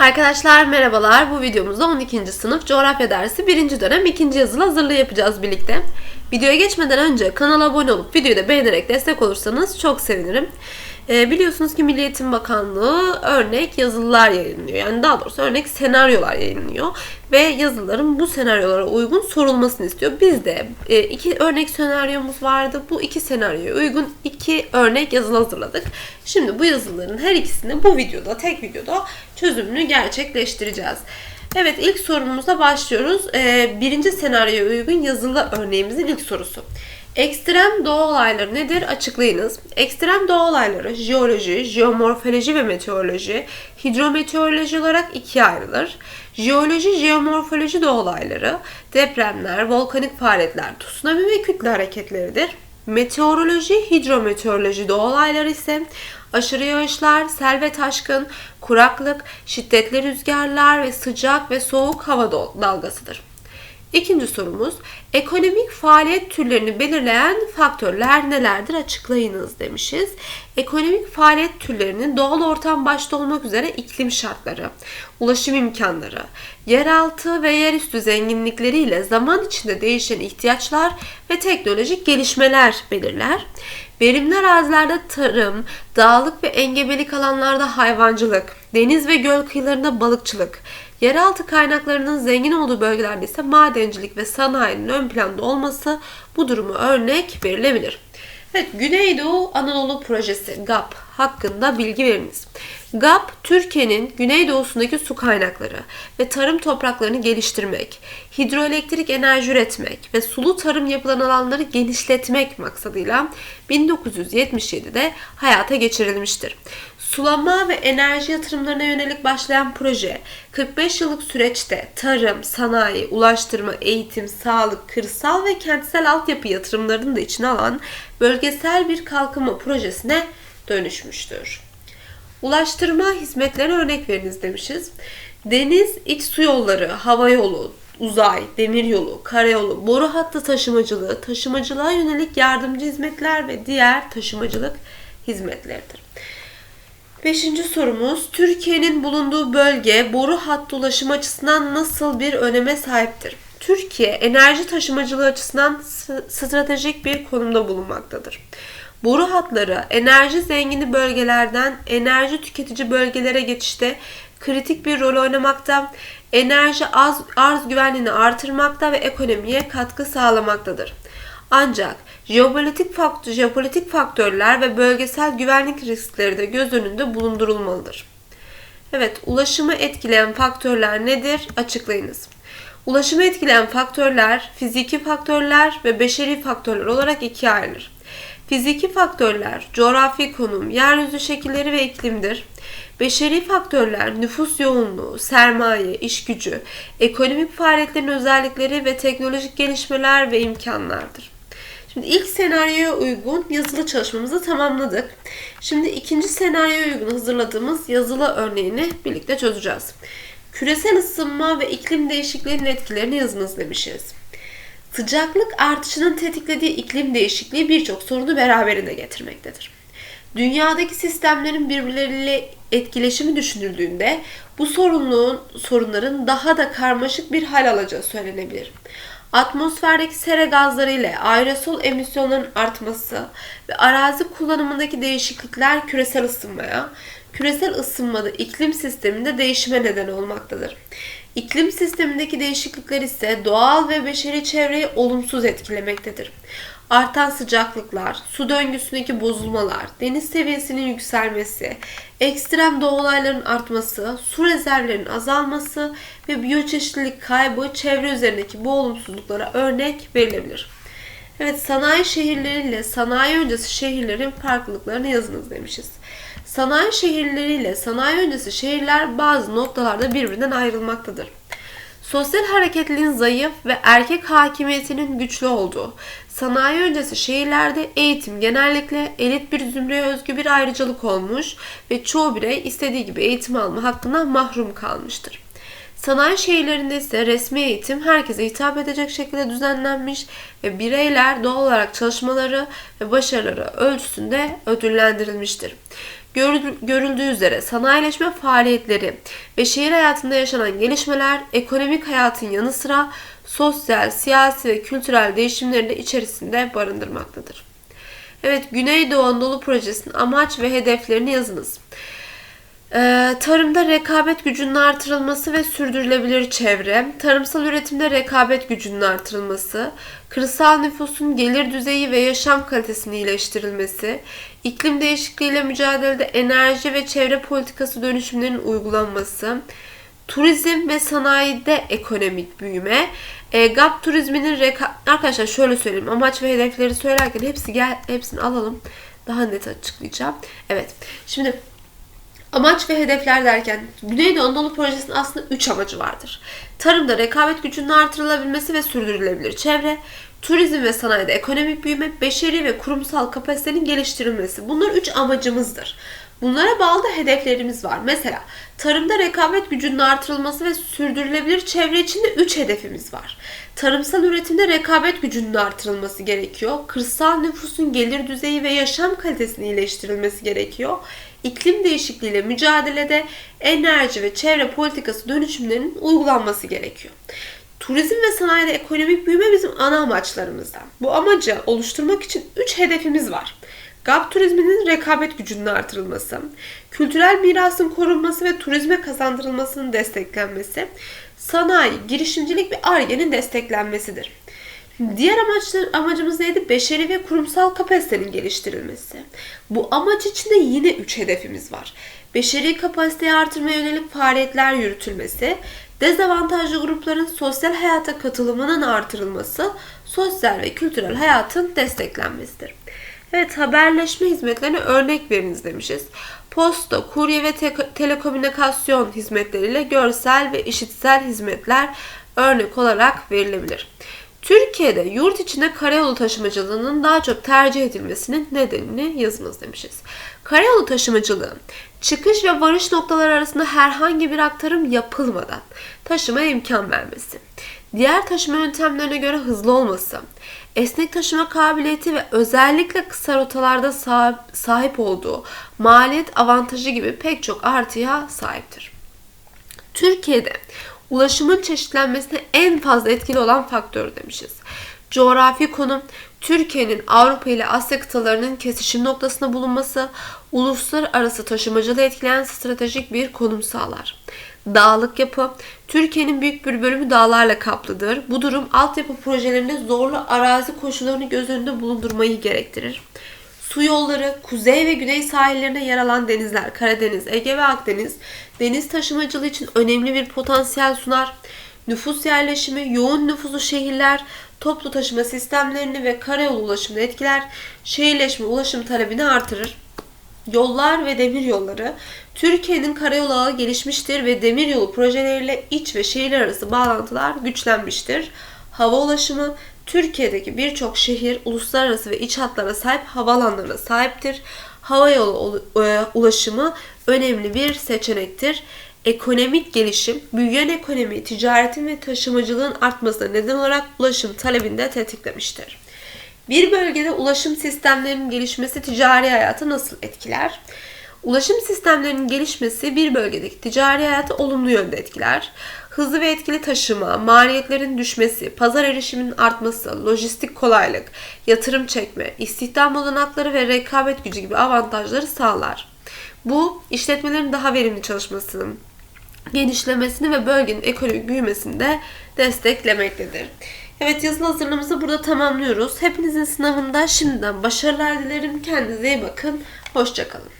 Arkadaşlar merhabalar. Bu videomuzda 12. sınıf coğrafya dersi 1. dönem 2. yazılı hazırlığı yapacağız birlikte. Videoya geçmeden önce kanala abone olup videoyu da beğenerek destek olursanız çok sevinirim. Ee, biliyorsunuz ki Milli Eğitim Bakanlığı örnek yazılılar yayınlıyor. Yani daha doğrusu örnek senaryolar yayınlıyor. Ve yazıların bu senaryolara uygun sorulmasını istiyor. Biz de e, iki örnek senaryomuz vardı. Bu iki senaryoya uygun iki örnek yazılı hazırladık. Şimdi bu yazıların her ikisini bu videoda, tek videoda çözümünü gerçekleştireceğiz. Evet ilk sorumuzla başlıyoruz. Ee, birinci senaryoya uygun yazılı örneğimizin ilk sorusu. Ekstrem doğa olayları nedir? Açıklayınız. Ekstrem doğa olayları jeoloji, jeomorfoloji ve meteoroloji, hidrometeoroloji olarak ikiye ayrılır. Jeoloji, jeomorfoloji doğa olayları, depremler, volkanik faaliyetler, tsunami ve kütle hareketleridir. Meteoroloji, hidrometeoroloji doğa olayları ise aşırı yağışlar, sel ve taşkın, kuraklık, şiddetli rüzgarlar ve sıcak ve soğuk hava dalgasıdır. İkinci sorumuz, ekonomik faaliyet türlerini belirleyen faktörler nelerdir açıklayınız demişiz. Ekonomik faaliyet türlerinin doğal ortam başta olmak üzere iklim şartları, ulaşım imkanları, yeraltı ve yerüstü zenginlikleriyle zaman içinde değişen ihtiyaçlar ve teknolojik gelişmeler belirler. Verimli arazilerde tarım, dağlık ve engebelik alanlarda hayvancılık, deniz ve göl kıyılarında balıkçılık, yeraltı kaynaklarının zengin olduğu bölgelerde ise madencilik ve sanayinin ön planda olması bu durumu örnek verilebilir. Evet, Güneydoğu Anadolu Projesi GAP hakkında bilgi veriniz. GAP, Türkiye'nin güneydoğusundaki su kaynakları ve tarım topraklarını geliştirmek, hidroelektrik enerji üretmek ve sulu tarım yapılan alanları genişletmek maksadıyla 1977'de hayata geçirilmiştir. Sulama ve enerji yatırımlarına yönelik başlayan proje 45 yıllık süreçte tarım, sanayi, ulaştırma, eğitim, sağlık, kırsal ve kentsel altyapı yatırımlarını da içine alan bölgesel bir kalkınma projesine dönüşmüştür. Ulaştırma hizmetlerine örnek veriniz demişiz. Deniz, iç su yolları, hava yolu, uzay, demiryolu, karayolu, boru hattı taşımacılığı, taşımacılığa yönelik yardımcı hizmetler ve diğer taşımacılık hizmetleridir. Beşinci sorumuz, Türkiye'nin bulunduğu bölge boru hattı ulaşım açısından nasıl bir öneme sahiptir? Türkiye enerji taşımacılığı açısından stratejik bir konumda bulunmaktadır. Boru hatları enerji zengini bölgelerden enerji tüketici bölgelere geçişte kritik bir rol oynamakta, enerji az, arz güvenliğini artırmakta ve ekonomiye katkı sağlamaktadır. Ancak jeopolitik, faktör, jeopolitik faktörler ve bölgesel güvenlik riskleri de göz önünde bulundurulmalıdır. Evet, ulaşımı etkileyen faktörler nedir? Açıklayınız. Ulaşımı etkileyen faktörler, fiziki faktörler ve beşeri faktörler olarak ikiye ayrılır. Fiziki faktörler, coğrafi konum, yeryüzü şekilleri ve iklimdir. Beşeri faktörler, nüfus yoğunluğu, sermaye, iş gücü, ekonomik faaliyetlerin özellikleri ve teknolojik gelişmeler ve imkanlardır. Şimdi ilk senaryoya uygun yazılı çalışmamızı tamamladık. Şimdi ikinci senaryoya uygun hazırladığımız yazılı örneğini birlikte çözeceğiz. Küresel ısınma ve iklim değişikliğinin etkilerini yazınız demişiz. Sıcaklık artışının tetiklediği iklim değişikliği birçok sorunu beraberinde getirmektedir. Dünyadaki sistemlerin birbirleriyle etkileşimi düşünüldüğünde bu sorunluğun sorunların daha da karmaşık bir hal alacağı söylenebilir. Atmosferdeki sera gazları ile aerosol emisyonların artması ve arazi kullanımındaki değişiklikler küresel ısınmaya, küresel ısınmada iklim sisteminde değişime neden olmaktadır. İklim sistemindeki değişiklikler ise doğal ve beşeri çevreyi olumsuz etkilemektedir. Artan sıcaklıklar, su döngüsündeki bozulmalar, deniz seviyesinin yükselmesi, ekstrem doğa olaylarının artması, su rezervlerinin azalması ve biyoçeşitlilik kaybı çevre üzerindeki bu olumsuzluklara örnek verilebilir. Evet sanayi şehirleriyle sanayi öncesi şehirlerin farklılıklarını yazınız demişiz. Sanayi şehirleriyle sanayi öncesi şehirler bazı noktalarda birbirinden ayrılmaktadır. Sosyal hareketliliğin zayıf ve erkek hakimiyetinin güçlü olduğu, sanayi öncesi şehirlerde eğitim genellikle elit bir zümreye özgü bir ayrıcalık olmuş ve çoğu birey istediği gibi eğitim alma hakkına mahrum kalmıştır. Sanayi şehirlerinde ise resmi eğitim herkese hitap edecek şekilde düzenlenmiş ve bireyler doğal olarak çalışmaları ve başarıları ölçüsünde ödüllendirilmiştir. Görül- Görüldüğü üzere sanayileşme faaliyetleri ve şehir hayatında yaşanan gelişmeler ekonomik hayatın yanı sıra sosyal, siyasi ve kültürel değişimleri de içerisinde barındırmaktadır. Evet, Güneydoğu Anadolu Projesi'nin amaç ve hedeflerini yazınız. Ee, tarımda rekabet gücünün artırılması ve sürdürülebilir çevre, tarımsal üretimde rekabet gücünün artırılması, kırsal nüfusun gelir düzeyi ve yaşam kalitesinin iyileştirilmesi, iklim değişikliğiyle mücadelede enerji ve çevre politikası dönüşümlerinin uygulanması, turizm ve sanayide ekonomik büyüme, e, GAP turizminin reka- arkadaşlar şöyle söyleyeyim amaç ve hedefleri söylerken hepsi gel hepsini alalım daha net açıklayacağım. Evet. Şimdi Amaç ve hedefler derken Güneydoğu Anadolu Projesi'nin aslında 3 amacı vardır. Tarımda rekabet gücünün artırılabilmesi ve sürdürülebilir çevre, turizm ve sanayide ekonomik büyüme, beşeri ve kurumsal kapasitenin geliştirilmesi. Bunlar 3 amacımızdır. Bunlara bağlı da hedeflerimiz var. Mesela tarımda rekabet gücünün artırılması ve sürdürülebilir çevre için de 3 hedefimiz var. Tarımsal üretimde rekabet gücünün artırılması gerekiyor. Kırsal nüfusun gelir düzeyi ve yaşam kalitesinin iyileştirilmesi gerekiyor. İklim değişikliğiyle mücadelede enerji ve çevre politikası dönüşümlerinin uygulanması gerekiyor. Turizm ve sanayide ekonomik büyüme bizim ana amaçlarımızdan. Bu amacı oluşturmak için 3 hedefimiz var. GAP turizminin rekabet gücünün artırılması, kültürel mirasın korunması ve turizme kazandırılmasının desteklenmesi, sanayi, girişimcilik ve ARGE'nin desteklenmesidir. Diğer amaçlar, amacımız neydi? Beşeri ve kurumsal kapasitenin geliştirilmesi. Bu amaç içinde yine 3 hedefimiz var. Beşeri kapasiteyi artırmaya yönelik faaliyetler yürütülmesi, dezavantajlı grupların sosyal hayata katılımının artırılması, sosyal ve kültürel hayatın desteklenmesidir. Evet haberleşme hizmetlerine örnek veriniz demişiz. Posta, kurye ve te- telekomünikasyon hizmetleriyle görsel ve işitsel hizmetler örnek olarak verilebilir. Türkiye'de yurt içinde karayolu taşımacılığının daha çok tercih edilmesinin nedenini yazınız demişiz. Karayolu taşımacılığı çıkış ve varış noktaları arasında herhangi bir aktarım yapılmadan taşımaya imkan vermesi, diğer taşıma yöntemlerine göre hızlı olması, esnek taşıma kabiliyeti ve özellikle kısa rotalarda sahip olduğu maliyet avantajı gibi pek çok artıya sahiptir. Türkiye'de ulaşımın çeşitlenmesine en fazla etkili olan faktör demişiz. Coğrafi konum, Türkiye'nin Avrupa ile Asya kıtalarının kesişim noktasında bulunması, uluslararası taşımacılığı etkileyen stratejik bir konum sağlar. Dağlık yapı, Türkiye'nin büyük bir bölümü dağlarla kaplıdır. Bu durum altyapı projelerinde zorlu arazi koşullarını göz önünde bulundurmayı gerektirir. Su yolları, kuzey ve güney sahillerine yer alan denizler, Karadeniz, Ege ve Akdeniz, deniz taşımacılığı için önemli bir potansiyel sunar. Nüfus yerleşimi, yoğun nüfuslu şehirler, toplu taşıma sistemlerini ve karayolu ulaşımını etkiler. Şehirleşme ulaşım talebini artırır. Yollar ve demir yolları Türkiye'nin karayolu ağı gelişmiştir ve demiryolu projeleriyle iç ve şehirler arası bağlantılar güçlenmiştir. Hava ulaşımı Türkiye'deki birçok şehir uluslararası ve iç hatlara sahip havalanlarına sahiptir. Hava yolu e, ulaşımı önemli bir seçenektir. Ekonomik gelişim, büyüyen ekonomi, ticaretin ve taşımacılığın artmasına neden olarak ulaşım talebini de tetiklemiştir. Bir bölgede ulaşım sistemlerinin gelişmesi ticari hayatı nasıl etkiler? Ulaşım sistemlerinin gelişmesi bir bölgedeki ticari hayatı olumlu yönde etkiler. Hızlı ve etkili taşıma, maliyetlerin düşmesi, pazar erişiminin artması, lojistik kolaylık, yatırım çekme, istihdam olanakları ve rekabet gücü gibi avantajları sağlar. Bu işletmelerin daha verimli çalışmasını, genişlemesini ve bölgenin ekonomik büyümesini de desteklemektedir. Evet yazılı hazırlığımızı burada tamamlıyoruz. Hepinizin sınavında şimdiden başarılar dilerim. Kendinize iyi bakın. Hoşçakalın.